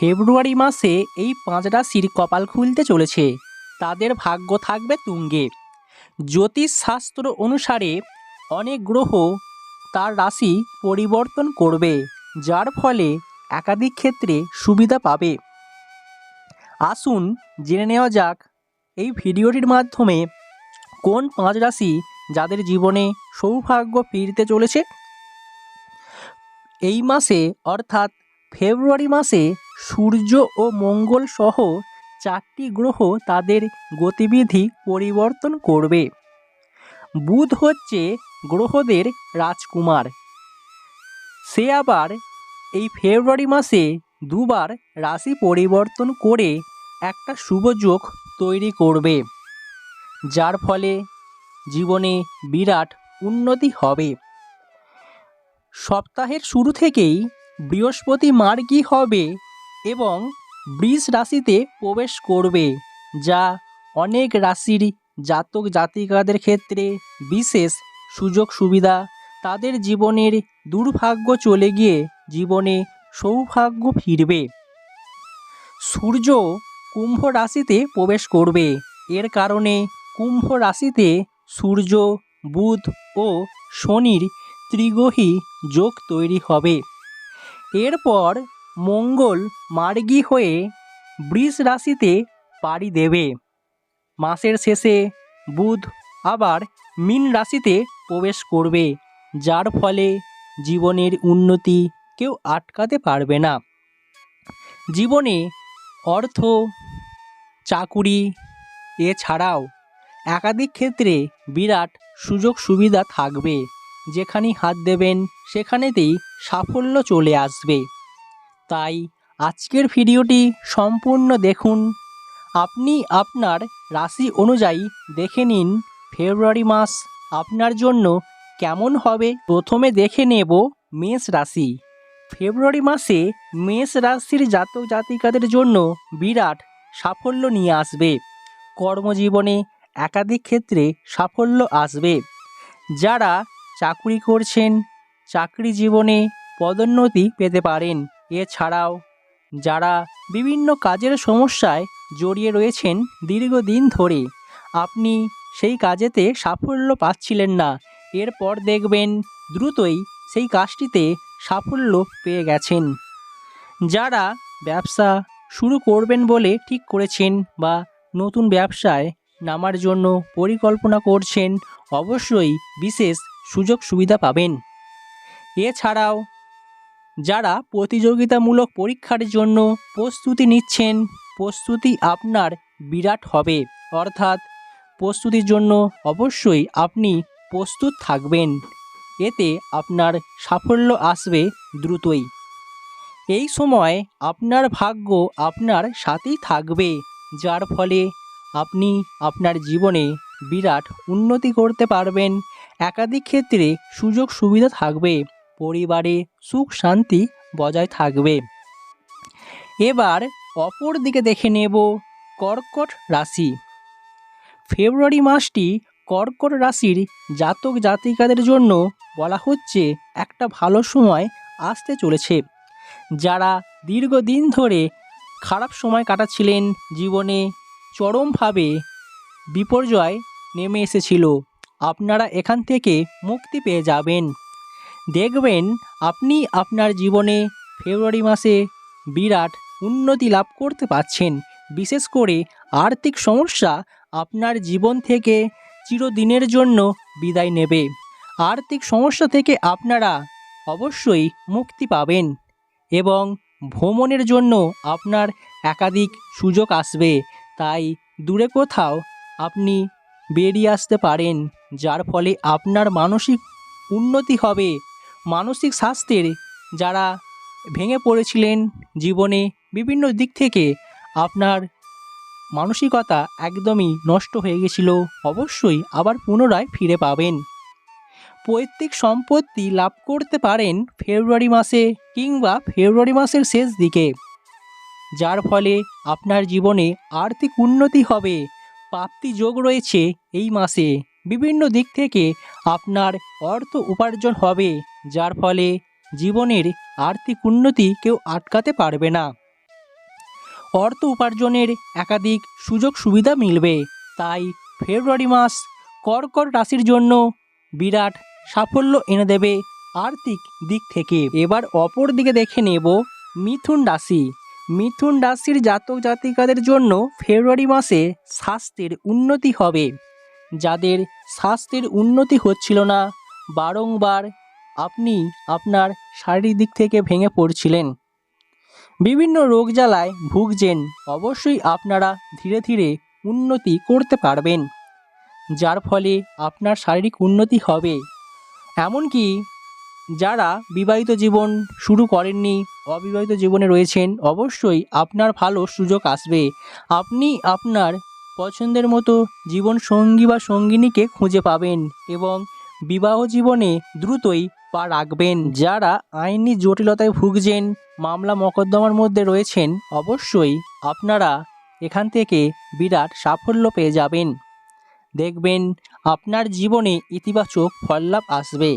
ফেব্রুয়ারি মাসে এই পাঁচ রাশির কপাল খুলতে চলেছে। তাদের ভাগ্য থাকবে তুঙ্গে। জ্যোতিষশাস্ত্র অনুসারে অনেক গ্রহ তার রাশি পরিবর্তন করবে, যার ফলে একাধিক ক্ষেত্রে সুবিধা পাবে। আসুন জেনে নেওয়া যাক এই ভিডিওটির মাধ্যমে কোন পাঁচ রাশি যাদের জীবনে সৌভাগ্য ফিরতে চলেছে। এই মাসে অর্থাৎ ফেব্রুয়ারি মাসে সূর্য ও মঙ্গল সহ চারটি গ্রহ তাদের গতিবিধি পরিবর্তন করবে। বুধ হচ্ছে গ্রহদের রাজকুমার। সে আবার এই ফেব্রুয়ারি মাসে দুবার রাশি পরিবর্তন করে একটা শুভ যোগ তৈরি করবে, যার ফলে জীবনে বিরাট উন্নতি হবে। সপ্তাহের শুরু থেকেই বৃহস্পতি মার্গী হবে এবং বৃষ রাশিতে প্রবেশ করবে, যা অনেক রাশির জাতক জাতিকাদের ক্ষেত্রে বিশেষ সুযোগ সুবিধা। তাদের জীবনের দুর্ভাগ্য চলে গিয়ে জীবনে সৌভাগ্য ফিরবে। সূর্য কুম্ভ রাশিতে প্রবেশ করবে। এর কারণে কুম্ভ রাশিতে সূর্য, বুধ ও শনির ত্রিগ্রহী যোগ তৈরি হবে। এরপর মঙ্গল মার্গী হয়ে বৃষ রাশিতে পাড়ি দেবে। মাসের শেষে বুধ আবার মীন রাশিতে প্রবেশ করবে, যার ফলে জীবনের উন্নতি কেউ আটকাতে পারবে না। জীবনে অর্থ, চাকুরি এছাড়াও একাধিক ক্ষেত্রে বিরাট সুযোগ সুবিধা থাকবে। যেখানেই হাত দেবেন, সেখানেতেই সাফল্য চলে আসবে। তাই আজকের ভিডিওটি সম্পূর্ণ দেখুন। আপনি আপনার রাশি অনুযায়ী দেখে নিন ফেব্রুয়ারি মাস আপনার জন্য কেমন হবে। প্রথমে দেখে নেব মেষ রাশি। ফেব্রুয়ারি মাসে মেষ রাশির জাতক জাতিকাদের জন্য বিরাট সাফল্য নিয়ে আসবে। কর্মজীবনে একাধিক ক্ষেত্রে সাফল্য আসবে। যারা চাকরি করছেন, চাকরি জীবনে পদোন্নতি পেতে পারেন। এছাড়াও যারা বিভিন্ন কাজের সমস্যায় জড়িয়ে রয়েছেন দীর্ঘদিন ধরে, আপনি সেই কাজেতে সাফল্য পাচ্ছিলেন না। এরপর দেখবেন দ্রুতই সেই কাজটিতে সাফল্য পেয়ে গেছেন। যারা ব্যবসা শুরু করবেন বলে ঠিক করেছেন বা নতুন ব্যবসায় নামার জন্য পরিকল্পনা করছেন, অবশ্যই বিশেষ সুযোগ সুবিধা পাবেন। এছাড়াও যারা প্রতিযোগিতামূলক পরীক্ষার জন্য প্রস্তুতি নিচ্ছেন, প্রস্তুতি আপনার বিরাট হবে। অর্থাৎ প্রস্তুতির জন্য অবশ্যই আপনি প্রস্তুত থাকবেন। এতে আপনার সাফল্য আসবে দ্রুতই। এই সময় আপনার ভাগ্য আপনার সাথেই থাকবে, যার ফলে আপনি আপনার জীবনে বিরাট উন্নতি করতে পারবেন। একাধিক ক্ষেত্রে সুযোগ সুবিধা থাকবে। পরিবারে সুখ শান্তি বজায় থাকবে। এবার অপর দিকে দেখে নেব কর্কট রাশি। ফেব্রুয়ারি মাসটি কর্কট রাশির জাতক জাতিকাদের জন্য বলা হচ্ছে একটা ভালো সময় আসতে চলেছে। যারা দীর্ঘদিন ধরে খারাপ সময় কাটাচ্ছিলেন, জীবনে চরমভাবে বিপর্যয় নেমে এসেছিল। আপনারা এখান থেকে মুক্তি পেয়ে যাবেন। দেখবেন আপনি আপনার জীবনে ফেব্রুয়ারি মাসে বিরাট উন্নতি লাভ করতে পারছেন। বিশেষ করে আর্থিক সমস্যা আপনার জীবন থেকে চিরদিনের জন্য বিদায় নেবে। আর্থিক সমস্যা থেকে আপনারা অবশ্যই মুক্তি পাবেন এবং ভ্রমণের জন্য আপনার একাধিক সুযোগ আসবে। তাই দূরে কোথাও আপনি বেরিয়ে আসতে পারেন, যার ফলে আপনার মানসিক উন্নতি হবে মানসিক স্বাস্থ্যের যারা ভেঙে পড়েছিলেন জীবনে বিভিন্ন দিক থেকে আপনার মানসিকতা একদমই নষ্ট হয়ে গেছিল, অবশ্যই আবার পুনরায় ফিরে পাবেন। পৈতৃক সম্পত্তি লাভ করতে পারেন ফেব্রুয়ারি মাসে কিংবা ফেব্রুয়ারি মাসের শেষ দিকে, যার ফলে আপনার জীবনে আর্থিক উন্নতি হবে। প্রাপ্তি যোগ রয়েছে এই মাসে। বিভিন্ন দিক থেকে আপনার অর্থ উপার্জন হবে, যার ফলে জীবনের আর্থিক উন্নতি কেউ আটকাতে পারবে না। অর্থ উপার্জনের একাধিক সুযোগ সুবিধা মিলবে, তাই ফেব্রুয়ারি মাস কর্কট রাশির জন্য বিরাট সাফল্য এনে দেবে আর্থিক দিক থেকে। এবার অপর দিকে দেখে নেব মিথুন রাশি। মিথুন রাশির জাতক জাতিকাদের জন্য ফেব্রুয়ারি মাসে স্বাস্থ্যের উন্নতি হবে। যাদের স্বাস্থ্যের উন্নতি হচ্ছিল না, বারংবার আপনি আপনার শারীরিক দিক থেকে ভেঙে পড়ছিলেন। বিভিন্ন রোগ জ্বালায় ভুগছেন, অবশ্যই আপনারা ধীরে ধীরে উন্নতি করতে পারবেন, যার ফলে আপনার শারীরিক উন্নতি হবে। এমনকি যারা বিবাহিত জীবন শুরু করেননি, অবিবাহিত জীবনে রয়েছেন, অবশ্যই আপনার ভালো সুযোগ আসবে। আপনি আপনার পছন্দের মতো জীবন সঙ্গী বা সঙ্গিনীকে খুঁজে পাবেন এবং বিবাহ জীবনে দ্রুতই পা রাখবেন। যারা আইনি জটিলতায় ভুগছেন, মামলা মকদ্দমার মধ্যে রয়েছেন, অবশ্যই আপনারা এখান থেকে বিরাট সাফল্য পেয়ে যাবেন। দেখবেন আপনার জীবনে ইতিবাচক ফললাভ আসবে।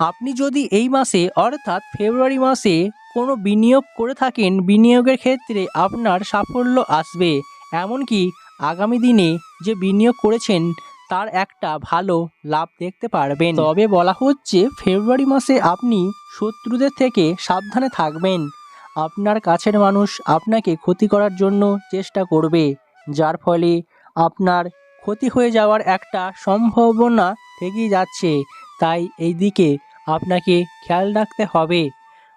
আপনি যদি এই মাসে অর্থাৎ ফেব্রুয়ারি মাসে কোনো বিনিয়োগ করে থাকেন, বিনিয়োগের ক্ষেত্রে আপনার সাফল্য আসবে। এমনকি আগামী দিনে যে বিনিয়োগ করেছেন, তার একটা ভালো লাভ দেখতে পারবেন। তবে বলা হচ্ছে, ফেব্রুয়ারি মাসে আপনি শত্রুদের থেকে সাবধানে থাকবেন। আপনার কাছের মানুষ আপনাকে ক্ষতি করার জন্য চেষ্টা করবে, যার ফলে আপনার ক্ষতি হয়ে যাওয়ার একটা সম্ভাবনা থেকেই যাচ্ছে। তাই এই দিকে আপনাকে খেয়াল রাখতে হবে।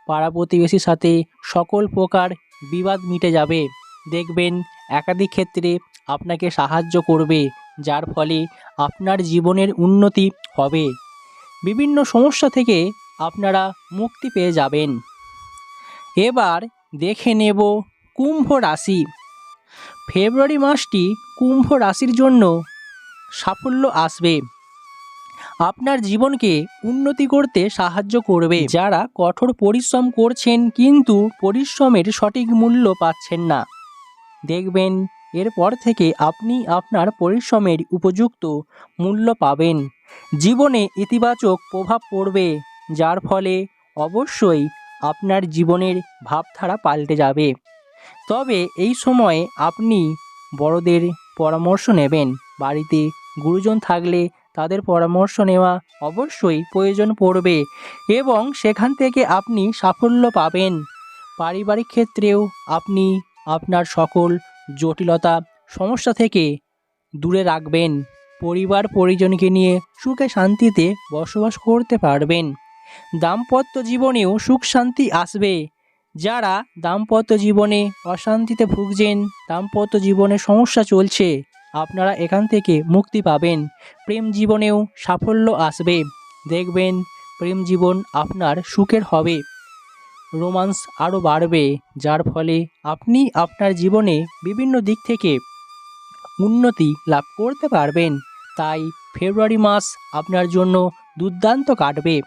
পাড়া প্রতিবেশীর সাথে সকল প্রকার বিবাদ মিটে যাবে। দেখবেন একাধিক ক্ষেত্রে আপনাকে সাহায্য করবে, যার ফলে আপনার জীবনের উন্নতি হবে। বিভিন্ন সমস্যা থেকে আপনারা মুক্তি পেয়ে যাবেন। এবার দেখে নেব কুম্ভ রাশি। ফেব্রুয়ারি মাসটি কুম্ভ রাশির জন্য সাফল্য আসবে। আপনার জীবনকে উন্নতি করতে সাহায্য করবে। যারা কঠোর পরিশ্রম করছেন কিন্তু পরিশ্রমের সঠিক মূল্য পাচ্ছেন না। দেখবেন, এরপর থেকে আপনি আপনার পরিশ্রমের উপযুক্ত মূল্য পাবেন। জীবনে ইতিবাচক প্রভাব পড়বে, যার ফলে অবশ্যই আপনার জীবনের ভাবধারা পাল্টে যাবে। তবে এই সময়ে আপনি বড়দের পরামর্শ নেবেন। বাড়িতে গুরুজন থাকলে তাদের পরামর্শ নেওয়া অবশ্যই প্রয়োজন পড়বে এবং সেখান থেকে আপনি সাফল্য পাবেন। পারিবারিক ক্ষেত্রেও আপনি আপনার সকল জটিলতা সমস্যা থেকে দূরে রাখবেন। পরিবার পরিজনকে নিয়ে সুখে শান্তিতে বসবাস করতে পারবেন। দাম্পত্য জীবনেও সুখ শান্তি আসবে। যারা দাম্পত্য জীবনে অশান্তিতে ভুগছেন, দাম্পত্য জীবনে সমস্যা চলছে, আপনারা এখান থেকে মুক্তি পাবেন। প্রেম জীবনেও সাফল্য আসবে। দেখবেন, প্রেম জীবন আপনার সুখের হবে। রোমান্স আরও বাড়বে, যার ফলে আপনি আপনার জীবনে বিভিন্ন দিক থেকে উন্নতি লাভ করতে পারবেন। তাই ফেব্রুয়ারি মাস আপনার জন্য দুর্দান্ত কাটবে।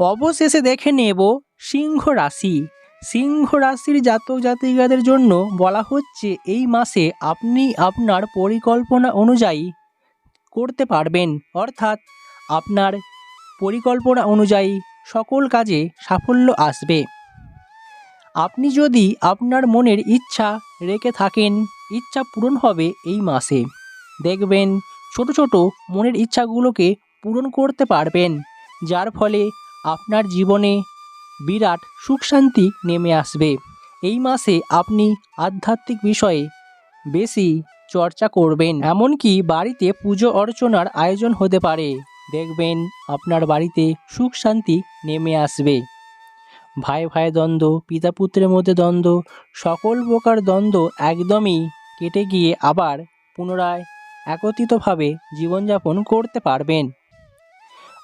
অবশেষে দেখে নেব সিংহ রাশি। সিংহ রাশির জাতক জাতিকাদের জন্য বলা হচ্ছে, এই মাসে আপনি আপনার পরিকল্পনা অনুযায়ী করতে পারবেন। অর্থাৎ আপনার পরিকল্পনা অনুযায়ী সকল কাজে সাফল্য আসবে। আপনি যদি আপনার মনের ইচ্ছা রেখে থাকেন, ইচ্ছা পূরণ হবে এই মাসে। দেখবেন ছোট ছোট মনের ইচ্ছাগুলোকে পূরণ করতে পারবেন, যার ফলে আপনার জীবনে বিরাট সুখ শান্তি নেমে আসবে। এই মাসে আপনি আধ্যাত্মিক বিষয়ে বেশি চর্চা করবেন, এমনকি বাড়িতে পুজো অর্চনার আয়োজন হতে পারে। দেখবেন আপনার বাড়িতে সুখ শান্তি নেমে আসবে। ভাই ভাই দ্বন্দ্ব, পিতা পুত্রের মধ্যে দ্বন্দ্ব, সকল প্রকার দ্বন্দ্ব একদমই কেটে গিয়ে আবার পুনরায় একত্রিতভাবে জীবনযাপন করতে পারবেন।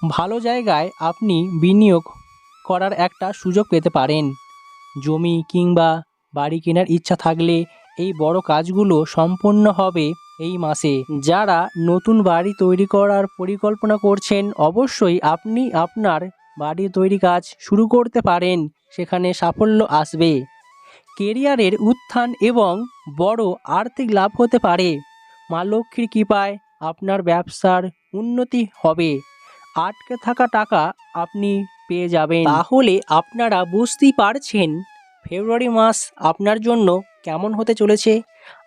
ভালো জায়গায় আপনি বিনিয়োগ করার একটা সুযোগ পেতে পারেন। জমি কিংবা বাড়ি কেনার ইচ্ছা থাকলে এই বড় কাজগুলো সম্পন্ন হবে এই মাসে। যারা নতুন বাড়ি তৈরি করার পরিকল্পনা করছেন, অবশ্যই আপনি আপনার বাড়ি তৈরি কাজ শুরু করতে পারেন, সেখানে সাফল্য আসবে। কেরিয়ারের উত্থান এবং বড় আর্থিক লাভ হতে পারে। মা লক্ষ্মীর কৃপায় আপনার ব্যবসার উন্নতি হবে। আটকে থাকা টাকা আপনি পেয়ে যাবেন। তাহলে আপনারা বুঝতেই পারছেন ফেব্রুয়ারি মাস আপনার জন্য কেমন হতে চলেছে।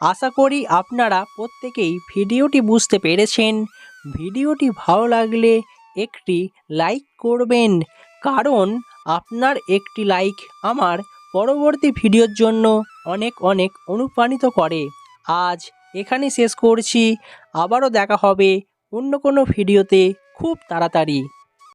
আশা করি আপনারা প্রত্যেকেই ভিডিওটি বুঝতে পেরেছেন। ভিডিওটি ভালো লাগলে একটি লাইক করবেন। কারণ আপনার একটি লাইক আমার পরবর্তী ভিডিওর জন্য অনেক অনেক অনুপ্রাণিত করে। আজ এখানে শেষ করছি। আবারও দেখা হবে অন্য কোনো ভিডিওতে খুব তাড়াতাড়ি।